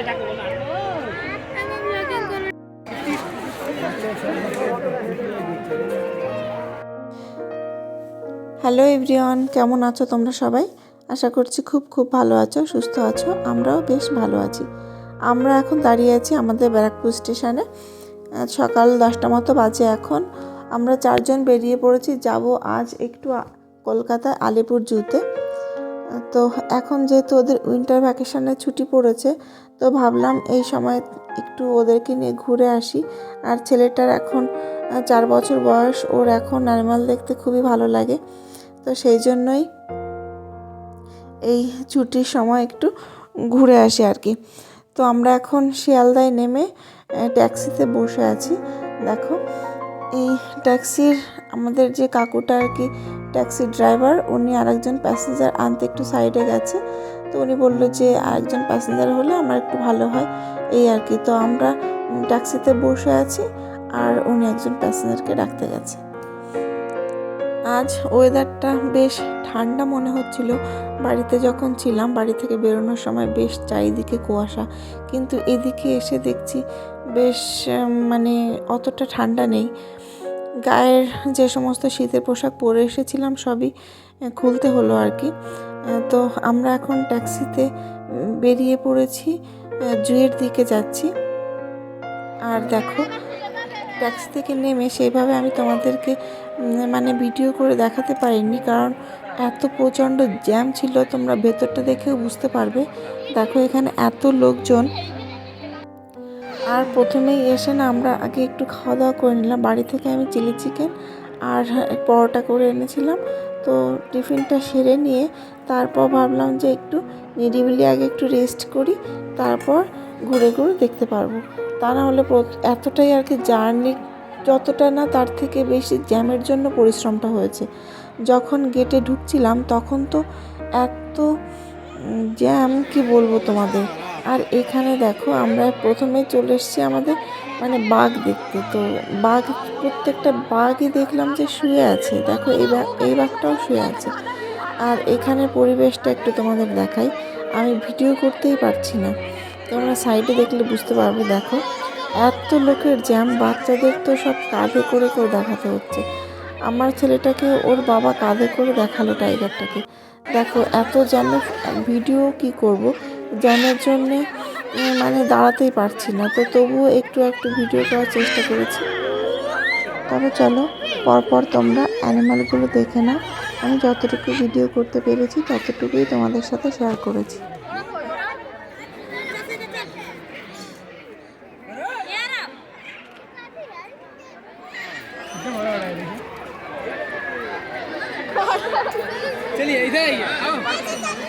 Hello everyone, কেমন আছো তোমরা সবাই? আশা করছি খুব খুব ভালো আছো, সুস্থ আছো, আমরাও বেশ ভালো আছি। আমরা এখন দাঁড়িয়ে আছি আমাদের ব্যারাকপুর স্টেশনে। সকাল দশটা মতো বাজে এখন। আমরা চারজন বেরিয়ে পড়েছি, যাব আজ একটু কলকাতায় আলিপুর জুতে তো এখন যেহেতু ওদের উইন্টার ভ্যাকেশনের ছুটি পড়েছে, তো ভাবলাম এই সময় একটু ওদেরকে নিয়ে ঘুরে আসি। আর ছেলেটার এখন চার বছর বয়স, ওর এখন অ্যানিমাল দেখতে খুবই ভালো লাগে। তো সেই জন্যই এই ছুটির সময় একটু ঘুরে আসি আর কি। তো আমরা এখন শিয়ালদায় নেমে ট্যাক্সিতে বসে আছি। দেখো, এই ট্যাক্সির আমাদের যে কাকুটা আর কি ট্যাক্সি ড্রাইভার, উনি আরেকজন প্যাসেঞ্জার আনতে একটু সাইডে গেছে। তো উনি বলল যে, আরেকজন প্যাসেঞ্জার হলে আমার একটু ভালো হয়। এই আর কি। তো আমরা ট্যাক্সিতে বসে আছি আর উনি একজন প্যাসেঞ্জারকে ডাকতে গেছে। আজ ওয়েদারটা বেশ ঠান্ডা মনে হচ্ছিল। বাড়িতে যখন ছিলাম, বাড়ি থেকে বেরোনোর সময় বেশ চারিদিকে কুয়াশা। কিন্তু এদিকে এসে দেখছি, বেশ মানে অতটা ঠান্ডা নেই। গায়ের যে সমস্ত শীতের পোশাক পরে এসেছিলাম সবই খুলতে হলো আর কি। তো আমরা এখন ট্যাক্সিতে বেরিয়ে পড়েছি জুয়ের দিকে যাচ্ছি। আর দেখো, ট্যাক্সি থেকে নেমে সেইভাবে আমি তোমাদেরকে মানে ভিডিও করে দেখাতে পারিনি, কারণ এত প্রচণ্ড জ্যাম ছিল, তোমরা ভেতরটা দেখেও বুঝতে পারবে। দেখো এখানে এত লোকজন আর প্রথমেই এসে না আমরা আগে একটু খাওয়া দাওয়া করে নিলাম। বাড়ি থেকে আমি চিলি চিকেন আর পরোটা করে এনেছিলাম। তো টিফিনটা সেরে নিয়ে তারপর ভাবলাম যে একটু নিরিবিলি আগে একটু রেস্ট করি, তারপর ঘুরে ঘুরে দেখতে পারব। তা না হলে এতটাই আর কি জার্নি যতটা না তার থেকে বেশি জ্যামের জন্য পরিশ্রমটা হয়েছে। যখন গেটে ঢুকছিলাম তখন তো এত জ্যাম কি বলব তোমাদের? আর এখানে দেখো আমরা প্রথমে চলে এসেছি আমাদের মানে বাঘ দেখতে। তো বাঘ, প্রত্যেকটা বাঘই দেখলাম যে শুয়ে আছে। দেখো এই বাঘ এই বাঘটাও শুয়ে আছে। আর এখানে পরিবেশটা একটু তোমাদের দেখাই। আমি ভিডিও করতেই পারছি না। তোমরা সাইডে দেখলে বুঝতে পারবে, দেখো। এত লোকের জ্যাম, বাচ্চাদের তো সব কাঁধে করে করে দেখাতে হচ্ছে। আমার ছেলেটাকে ওর বাবা কাঁধে করে দেখাল টাইগারটাকে। দেখো এত জ্যামে ভিডিও কি করব? জ্যামের জন্যে উম, মানে দাঁড়াতেই পারছি না তো তবুও একটু একটু ভিডিও করার চেষ্টা করেছি তবে চলো পরপর তোমরা অ্যানিমালগুলো দেখে নাও আমি যতটুকু ভিডিও করতে পেরেছি ততটুকুই তোমাদের সাথে শেয়ার করেছি चलिए इधर आइए आओ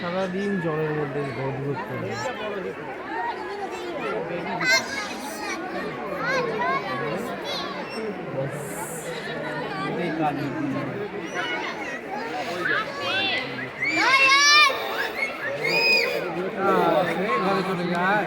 সারাদিন জলের মধ্যে গদগদ করে ঘরে চলে যায়।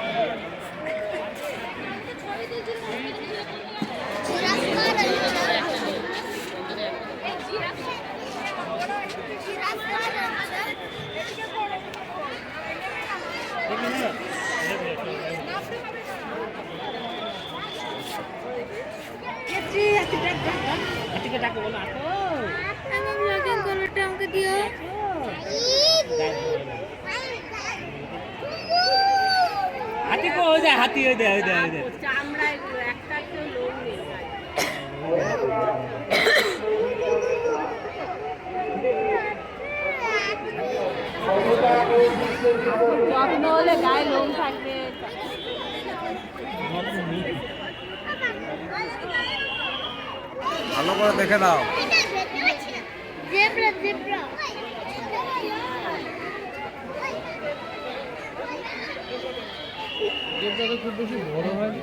আমার ব্লগিং কলারটা আমাকে দিও হাতি কো ওই দে হাতি ওই দে ওই দে ওই দে। যত্ন হলে গায়ে লোম থাকবে। ভালো করে দেখে দাও জেব্রা জেব্রা। দেবদাটা খুব বেশি বড় হয়।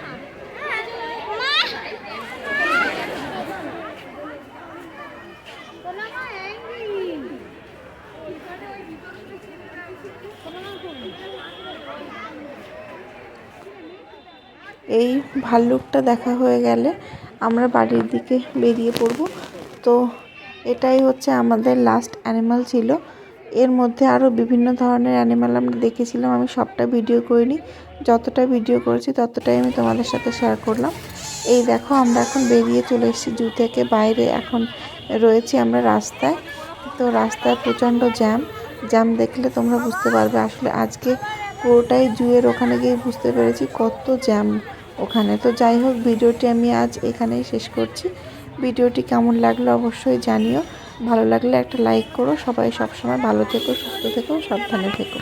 এই ভাল্লুকটা দেখা হয়ে গেলে আমরা বাড়ির দিকে বেরিয়ে পড়ব। তো এটাই হচ্ছে আমাদের লাস্ট অ্যানিমাল ছিল। এর মধ্যে আরও বিভিন্ন ধরনের অ্যানিমাল আমরা দেখেছিলাম। আমি সবটা ভিডিও করিনি। যতটা ভিডিও করেছি, ততটাই আমি তোমাদের সাথে শেয়ার করলাম। এই দেখো, আমরা এখন বেরিয়ে চলে এসেছি জু থেকে। বাইরে এখন রয়েছি আমরা রাস্তায়। তো রাস্তায় প্রচণ্ড জ্যাম জ্যাম দেখলে তোমরা বুঝতে পারবে। আসলে আজকে পুরোটাই জুয়ের ওখানে গিয়ে বুঝতে পেরেছি কত জ্যাম ওখানে। তো যাই হোক, ভিডিওটি আমি আজ এখানেই শেষ করছি। ভিডিওটি কেমন লাগল অবশ্যই জানিও। ভালো লাগলে একটা লাইক করো। সবাই সবসময় ভালো থেকো, সুস্থ থেকো, সাবধানে থেকো।